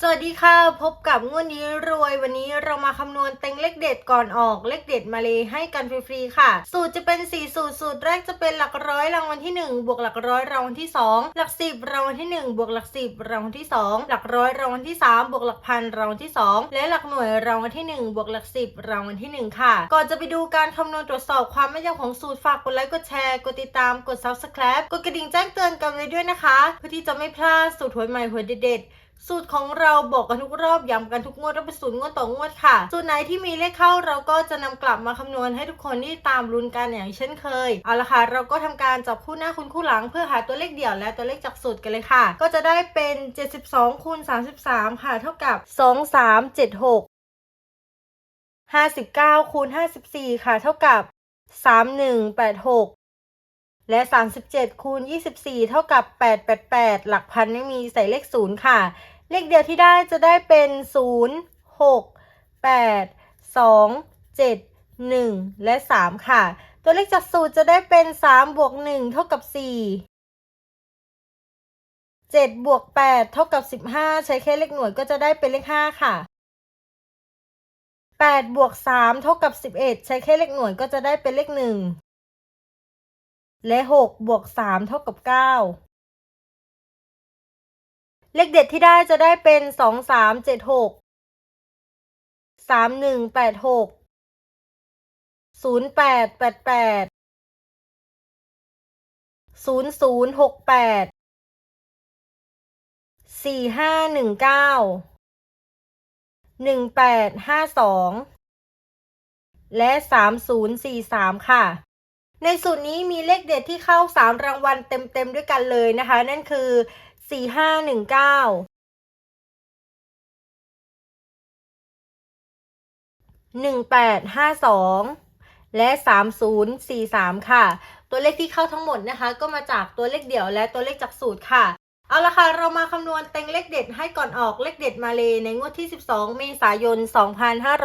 สวัสดีค่ะ พบกับงวดนี้รวยวันนี้เรามาคำนวณเต็งเลขเด็ดก่อนออกเลขเด็ดมาเลยให้กันฟรีๆค่ะ สูตรจะเป็น 4 สูตร สูตรแรกจะเป็นหลักร้อยรางวัลที่ 1 บวกหลักร้อยรางวัลที่ 2 หลักสิบรางวัลที่ 1 บวกหลักสิบรางวัลที่ 2 หลักร้อยรางวัลที่ 3 บวกหลักพันรางวัลที่ 2 และหลักหน่วยรางวัลที่ 1 บวกหลักสิบรางวัลที่ 1 ค่ะ ก่อนจะไปดูการคำนวณตรวจสอบความแม่นยำของสูตรฝากกดไลค์กดแชร์กดติดตามกด subscribe กดกระดิ่งแจ้งเตือนกันไว้ด้วยนะคะ เพื่อที่จะไม่พลาดสูตรหวยใหม่หวยเด็ดๆ สูตรของเราบอกกันทุกรอบย้ำกันทุกงวดว่าเป็นสูตรงวดต่องวดค่ะ สูตรไหนที่มีเลขเข้าเราก็จะนำกลับมาคำนวณให้ทุกคนที่ตามลุ้นกันอย่างเช่นเคย เอาละค่ะ เราก็ทำการจับคู่หน้าคุณคู่หลัง เพื่อหาตัวเลขเดี่ยวและตัวเลขจากสูตรกันเลยค่ะ ก็จะได้เป็น 72คูณ33 ค่ะ เท่ากับ 2376 59คูณ54 ค่ะ เท่ากับ 3186และ 37คูณ24 เท่ากับ 888 หลักพันไม่มีใส่เลข 0 ค่ะ เลขเดียวที่ได้จะได้เป็น 0 6 8 2 7 1 และ 3 ค่ะ ตัวเลขจากสูตรจะได้เป็น 3 บวก 1 เท่ากับ 4 7บวก8เท่ากับ 15 ใช้แค่เลขหน่วยก็จะได้เป็นเลข 5 ค่ะ 8บวก3เท่ากับ 11 ใช้แค่เลขหน่วยก็จะได้เป็นเลข 1 และ 6 บวก 3 เท่ากับ 9 เลขเด็ดที่ได้จะได้เป็นสองสามเจ็ดหกสามหนึ่งแปดหกศูนย์แปดแปดแปดศูนย์ศูนย์หกแปดสี่ห้าหนึ่งเก้าหนึ่งแปดห้าสองและสามศูนย์สี่สามค่ะ ในสูตรนี้มีเลขเด็ดที่เข้าสามรางวัลเต็มๆด้วยกันเลยนะคะ นั่นคือ 4 5 1 9 1852และ 3043 ค่ะ ตัวเลขที่เข้าทั้งหมดนะคะ ก็มาจากตัวเลขเดี่ยวและตัวเลขจากสูตรค่ะ เอาละค่ะ เรามาคำนวณเต็งเลขเด็ดให้ก่อนออกเลขเด็ดมาเลยในงวดที่ 12 เมษายน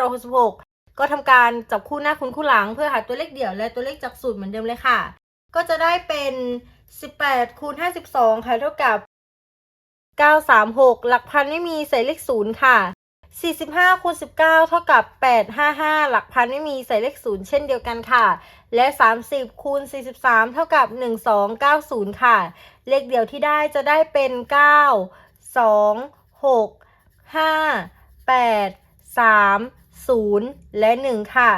2566 ก็ทำการจับคู่หน้าคุณคู่หลัง เพื่อหาตัวเลขเดี่ยวและตัวเลขจากสูตรเหมือนเดิมเลยค่ะ ก็จะได้เป็น 18คูณ52 ค่ะ เท่ากับ 936 หลักพันไม่มีใส่เลข0ค่ะ 45คูณ19 เท่ากับ 855 หลักพันไม่มีใส่เลข0เช่นเดียวกันค่ะ และ 30คูณ43 เท่ากับ 1290 ค่ะ เลขเดียวที่ได้จะได้เป็น 9 2 6 5 8 3 0 และ 1 ค่ะ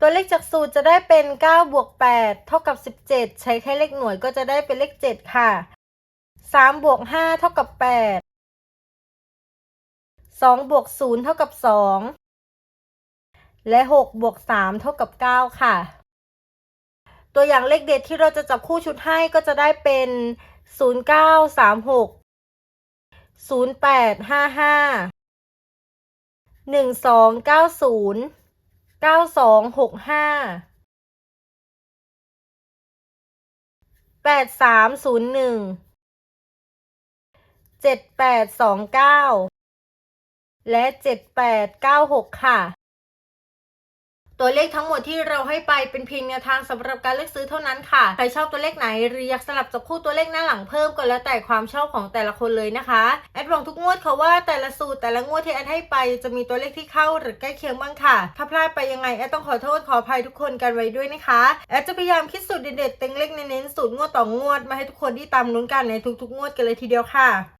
ตัวเลขจากสูตรจะได้เป็น 9 บวก 8 เท่ากับ 17 ใช้แค่เลขหน่วยก็จะได้เป็นเลข 7 ค่ะ สามบวกห้าเท่ากับแปดสองบวกศูนย์เท่ากับสองและหกบวกสามเท่ากับเก้าค่ะ ตัวอย่างเลขเด็ดที่เราจะจับคู่ชุดให้ก็จะได้เป็นศูนย์เก้าสามหกศูนย์แปดห้าห้าหนึ่งสองเก้าศูนย์เก้าสองหกห้าแปดสามศูนย์หนึ่ง ละ7896ค่ะ ตัวเลขทั้งหมดที่เราให้ไปเป็นเพียงแนวทางสำหรับการเลือกซื้อเท่านั้นค่ะ ใครชอบตัวเลขไหนหรืออยากสลับจับคู่ตัวเลขหน้าหลังเพิ่มก็แล้วแต่ความชอบของแต่ละคนเลยนะคะ แอดหวังทุกงวดค่ะว่าแต่ละสูตรแต่ละงวดที่แอดให้ไปจะมีตัวเลขที่เข้าหรือใกล้เคียงบ้างค่ะ ถ้าพลาดไปยังไงแอดต้องขอโทษขออภัยทุกคนกันไว้ด้วยนะคะ แอดจะพยายามคิดสูตรเด็ดๆเต็งเลขเน้นๆสูตร งวดต่องวดมาให้ทุกคนที่ตามลุ้นกันในทุกๆงวดกันเลยทีเดียวค่ะ